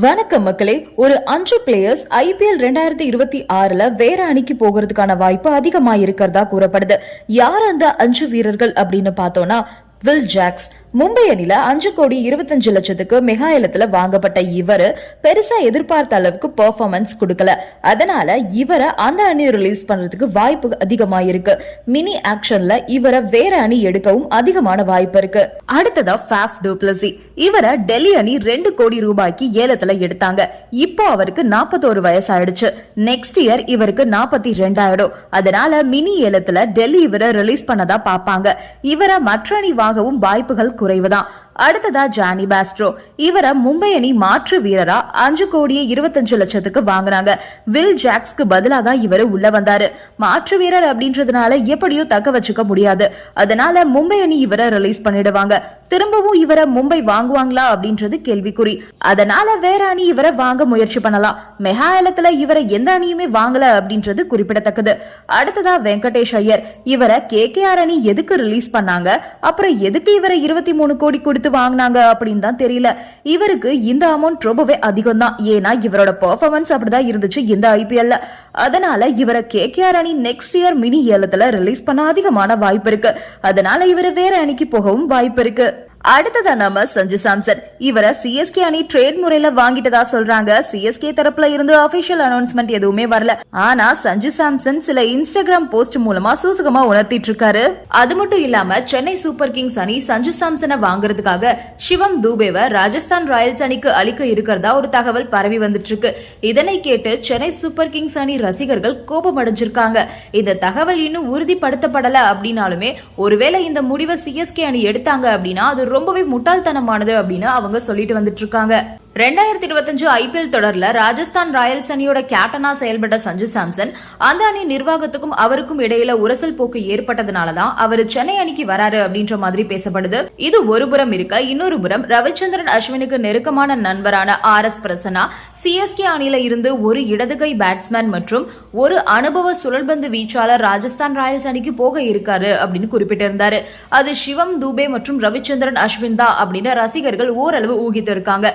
வணக்கம் மக்களே ஒரு அஞ்சு பிளேயர்ஸ் ஐபிஎல் ரெண்டாயிரத்தி இருபத்தி ஆறுல வேற அணிக்கு போகிறதுக்கான வாய்ப்பு அதிகமா இருக்கிறதா கூறப்படுது. யார் அந்த அஞ்சு வீரர்கள் அப்படின்னு பார்த்தோம்னா வில் ஜாக்ஸ் மும்பை அணில அஞ்சு கோடி இருபத்தஞ்சு லட்சத்துக்கு மெகாயலத்துல வாங்கப்பட்ட இவரு பெருசா எதிர்பார்த்த அளவுக்கு பெர்ஃபார்மன்ஸ் கொடுக்கல. அதனால இவரை அந்த அணி ரிலீஸ் பண்றதுக்கு வாய்ப்பு அதிகமா இருக்கு மினி ஆக்ஷன்ல இவரை வேற அணி எடுக்கவும் அதிகமான வாய்ப்பு இருக்கு. அடுத்ததா ஃபேஃப் டூப்ளசி இவரை டெல்லி அணி ரெண்டு கோடி ரூபாய்க்கு ஏலத்துல எடுத்தாங்க. இப்போ அவருக்கு நாற்பத்தோரு வயசாயிடுச்சு. நெக்ஸ்ட் இயர் இவருக்கு நாற்பத்தி ரெண்டாயிடும் அதனால மினி ஏலத்துல டெல்லி இவரை ரிலீஸ் பண்ணதா பாப்பாங்க இவரை மற்ற அணி வாங்கவும் வாய்ப்புகள் குறைவுதான். அடுத்ததா ஜானி பாஸ்ட்ரோ. இவரை மும்பை அணி மாற்று வீரரா அஞ்சு கோடியே இருபத்தஞ்சு லட்சத்துக்கு வாங்குறாங்க. வில் ஜாக்ஸ்க்கு பதிலாக தான் இவரு உள்ள வந்தாரு. மாற்று வீரர் அப்படின்றதுனால எப்படியோ தக்க வச்சுக்க முடியாது. அதனால மும்பை அணி இவரை ரிலீஸ் பண்ணிடுவாங்க. திரும்பவும் இவரை மும்பை வாங்குவாங்களா அப்படின்றது கேள்விக்குறி. அதனால வேற அணி இவரை வாங்க முயற்சி பண்ணலாம். மெகாலயத்துல இவரை எந்த அணியுமே வாங்கல அப்படின்றது குறிப்பிடத்தக்கது. அடுத்ததா வெங்கடேஷ் ஐயர். இவரை கே அணி எதுக்கு ரிலீஸ் பண்ணாங்க? அப்புறம் எதுக்கு இவரை இருபத்தி மூணு கோடி கொடுத்து வாங்கினாங்க அப்படின்னு தான் தெரியல. இவருக்கு இந்த அமௌண்ட் ரொம்பவே அதிகம் தான் ஏன்னா இவரோட பெர்ஃபார்மன்ஸ் அப்படிதான் இருந்துச்சு இந்த ஐபிஎல்ல அதனால இவரை கே அணி நெக்ஸ்ட் இயர் மினி ஏலத்துல ரிலீஸ் பண்ண அதிகமான வாய்ப்பு இருக்கு. அதனால இவர் வேற அணிக்கு போகவும் வாய்ப்பு இருக்கு. அடுத்ததா நம்ம சஞ்சு சாம்சன். இவரை சிஎஸ்கே அணி ட்ரேட் முறையில வாங்கிட்டதா சொல்றாங்க. சிஎஸ்கே தரப்புல இருந்து அபிஷியல் அனௌன்ஸ்மெண்ட் எதுவுமே வரல. ஆனா சஞ்சு சாம்சன் சில இன்ஸ்டாகிராம் போஸ்ட் மூலமா சூசகமா உணர்த்திட்டு இருக்காரு. அது மட்டும் இல்லாம சென்னை சூப்பர் கிங்ஸ் அணி சஞ்சு சாம்சனை வாங்குறதுக்காக சிவம் தூபேவை ராஜஸ்தான் ராயல்ஸ் அணிக்கு அளிக்க இருக்கிறதா ஒரு தகவல் பரவி வந்துட்டு இருக்கு இதனை கேட்டு சென்னை சூப்பர் கிங்ஸ் அணி ரசிகர்கள் கோபம் அடைஞ்சிருக்காங்க. இந்த தகவல் இன்னும் உறுதிப்படுத்தப்படல அப்படின்னாலுமே ஒருவேளை இந்த முடிவை சிஎஸ்கே அணி எடுத்தாங்க அப்படின்னா அது ரொம்பவே முட்டாள்தனமானது அப்படின்னு அவங்க சொல்லிட்டு வந்துட்டு இருக்காங்க. ரெண்டாயிரத்தி இருபத்தஞ்சு ஐபிஎல் தொடர்ல ராஜஸ்தான் ராயல்ஸ் அணியோட கேப்டனா செயல்பட்ட சஞ்சு சாம்சன் அந்த அணி நிர்வாகத்துக்கும் அவருக்கும் இடையில உரசல் போக்கு ஏற்பட்டதுனாலதான் அவர் சென்னை அணிக்கு வராரு அப்படின்ற மாதிரி பேசப்படுது. இது ஒரு புறம் இருக்க இன்னொரு புறம் ரவிச்சந்திரன் அஸ்வினுக்கு நெருக்கமான நண்பரான ஆர் எஸ் பிரசன்னா சிஎஸ்கே அணியில இருந்து ஒரு இடதுகை பேட்ஸ்மேன் மற்றும் ஒரு அனுபவ சுழல்பந்து வீச்சாளர் ராஜஸ்தான் ராயல்ஸ் அணிக்கு போக இருக்காரு அப்படின்னு குறிப்பிட்டிருந்தாரு. அது சிவம் தூபே மற்றும் ரவிச்சந்திரன் அஸ்வின் தான் அப்படின்னு ரசிகர்கள் ஓரளவு ஊகித்திருக்காங்க.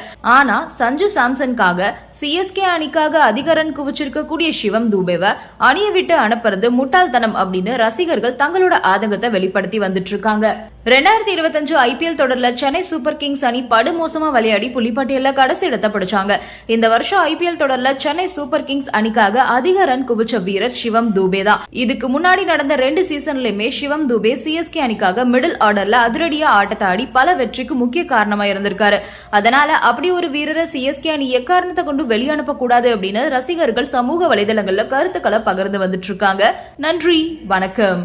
ஆனா சஞ்சு சாம்சனுக்காக சிஎஸ்கே அணிக்காக அதிக ரன் குவிச்சிருக்கக்கூடிய சிவம் தூபேவை அணியை விட்டு அனுப்புறது முட்டாள்தனம் அப்படின்னு ரசிகர்கள் தங்களோட ஆதங்கத்தை வெளிப்படுத்தி வந்துட்டு இருக்காங்க ரெண்டாயிரத்தி இருபத்தஞ்சு ஐபிஎல் தொடர்ல சென்னை சூப்பர் கிங்ஸ் அணி படுமோசமா விளையாடி புலிப்பட்டியல்ல கடைசி இடத்தை பிடிச்சாங்க. இந்த வருஷம் ஐபிஎல் தொடர்ல சென்னை சூப்பர் கிங்ஸ் அணிக்காக அதிக ரன் குவிச்ச வீரர் சிவம் தூபே தான். இதுக்கு முன்னாடி நடந்த ரெண்டு சீசன்லயுமே சிவம் தூபே சிஎஸ்கே அணிக்காக மிடில் ஆர்டர்ல அதிரடியா ஆட்டத்தை ஆடி பல வெற்றிக்கு முக்கிய காரணமா இருந்திருக்காரு. அதனால அப்படி ஒரு வீரரை சிஎஸ்கே அணி எக்காரணத்தை கொண்டு வெளியனுப்ப கூடாது அப்படின்னு ரசிகர்கள் சமூக வலைதளங்கள்ல கருத்துக்களை பகிர்ந்து வந்துட்டு இருக்காங்க. நன்றி வணக்கம்.